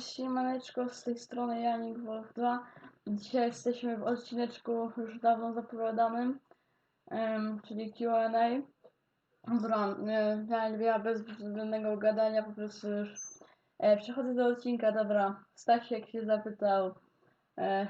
siemaneczko, z tej strony Janik Wolf 2. Dzisiaj jesteśmy w odcineczku już dawno zapowiadanym, em, czyli Q&A. Dobra, e, ja, bez zbędnego gadania po prostu już e, przechodzę do odcinka, dobra. Stasiek się zapytał, e,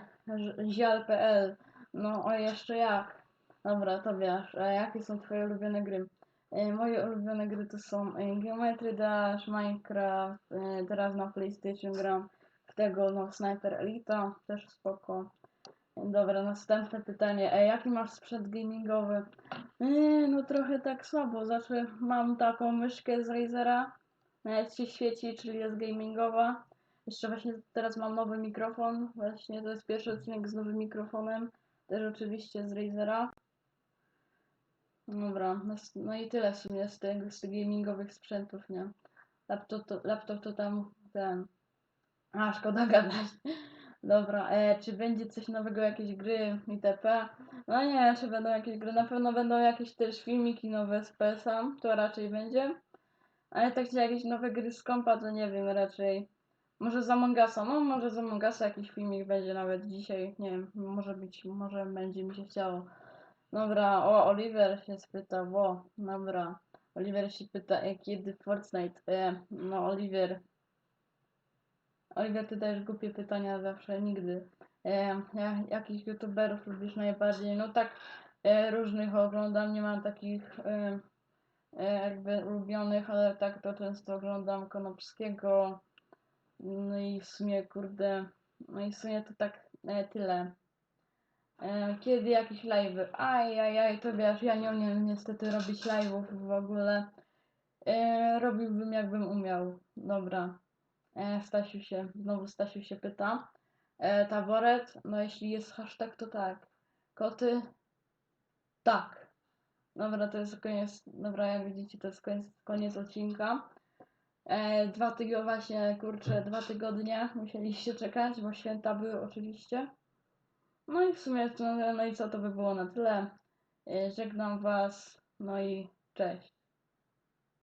zial.pl, no o jeszcze jak. Dobra, to wiesz, e, jakie są twoje ulubione gry? E, Moje ulubione gry to są e, Geometry Dash, Minecraft, e, teraz na PlayStation gram w tego no, Sniper Elite, też spoko. Dobra, następne pytanie. E, jaki masz sprzęt gamingowy? No trochę tak słabo, znaczy mam taką myszkę z Razera, nawet się świeci, czyli jest gamingowa. Jeszcze właśnie teraz mam nowy mikrofon, właśnie to jest pierwszy odcinek z nowym mikrofonem, też oczywiście z Razera. Dobra, nas- no i tyle w sumie z tych, z tych gamingowych sprzętów, nie? Laptop to, laptop to tam ten. A, szkoda gadać. Dobra, e, czy będzie coś nowego, jakieś gry itp? No nie, czy będą jakieś gry, na pewno będą jakieś też filmiki nowe z PS-a, to raczej będzie. Ale tak czy jakieś nowe gry z kompa, to nie wiem, raczej. Może z Among Usa, no może z Among Usa jakiś filmik będzie nawet dzisiaj, nie wiem, może być, może będzie mi się chciało. Dobra, o, Oliver się spytał, o, dobra. Oliver się pyta, e, kiedy Fortnite? E, no, Oliver. Oliver, ty dajesz głupie pytania zawsze, nigdy. E, ja, jakich youtuberów lubisz najbardziej? No tak, e, różnych oglądam, nie mam takich e, e, jakby ulubionych, ale tak to często oglądam Konopskiego. No i w sumie, kurde, no i w sumie to tak e, tyle. E, Kiedy jakieś live'y? Aj, aj, aj, to wiesz, ja nie umiem niestety robić live'ów w ogóle. E, robiłbym jakbym umiał. Dobra. E, Stasiu się, znowu Stasiu się pyta. E, taboret, no jeśli jest hashtag, to tak. Koty? Tak. Dobra, to jest koniec, dobra, jak widzicie, to jest koniec, koniec odcinka. E, dwa tygodnie, właśnie, kurczę, dwa tygodnie musieliście czekać, bo święta były oczywiście. No i w sumie, no i co, to by było na tyle. E, Żegnam Was, no i cześć.